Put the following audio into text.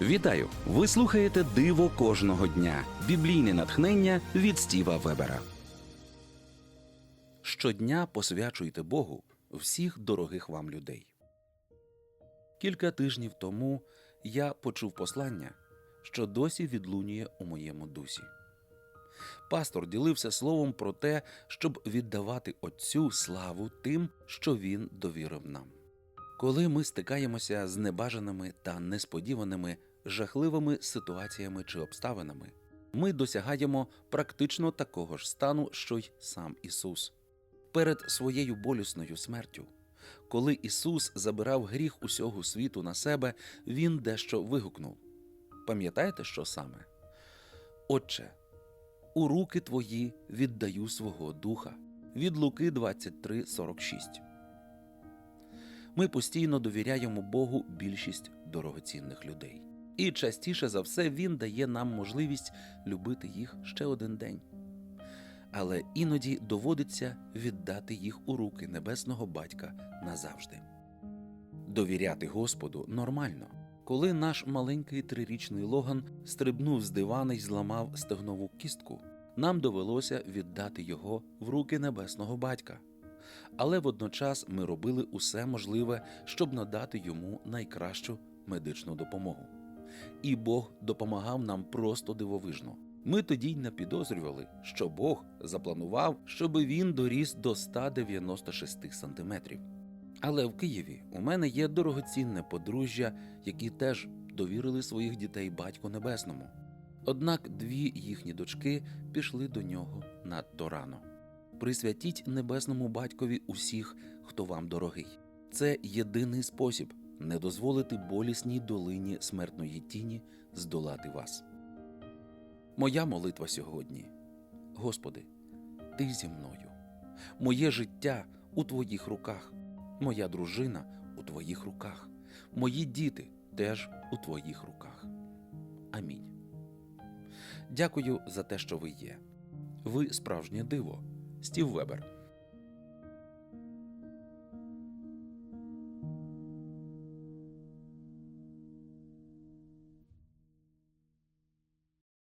Вітаю! Ви слухаєте Диво кожного дня. Біблійне натхнення від Стіва Вебера. Щодня посвячуйте Богу всіх дорогих вам людей. Кілька тижнів тому я почув послання, що досі відлунює у моєму дусі. Пастор ділився словом про те, щоб віддавати Отцю славу тим, що він довірив нам. Коли ми стикаємося з небажаними та несподіваними жахливими ситуаціями чи обставинами, ми досягаємо практично такого ж стану, що й сам Ісус. Перед своєю болісною смертю, коли Ісус забирав гріх усього світу на себе, Він дещо вигукнув. Пам'ятаєте, що саме? Отче, у руки твої віддаю свого духа. Від Луки 23:46. Ми постійно довіряємо Богу більшість дорогоцінних людей. І частіше за все Він дає нам можливість любити їх ще один день. Але іноді доводиться віддати їх у руки небесного батька назавжди. Довіряти Господу нормально. Коли наш маленький трирічний Логан стрибнув з дивана й зламав стегнову кістку, нам довелося віддати його в руки небесного батька. Але водночас ми робили усе можливе, щоб надати йому найкращу медичну допомогу. І Бог допомагав нам просто дивовижно. Ми тоді й не підозрювали, що Бог запланував, щоби він доріс до 196 сантиметрів. Але в Києві у мене є дорогоцінне подружжя, які теж довірили своїх дітей батьку небесному. Однак дві їхні дочки пішли до нього надто рано. Присвятіть небесному батькові усіх, хто вам дорогий. Це єдиний спосіб не дозволити болісній долині смертної тіні здолати вас. Моя молитва сьогодні. Господи, Ти зі мною. Моє життя у Твоїх руках, моя дружина у Твоїх руках, мої діти теж у Твоїх руках. Амінь. Дякую за те, що ви є. Ви справжнє диво. Стів Вебер.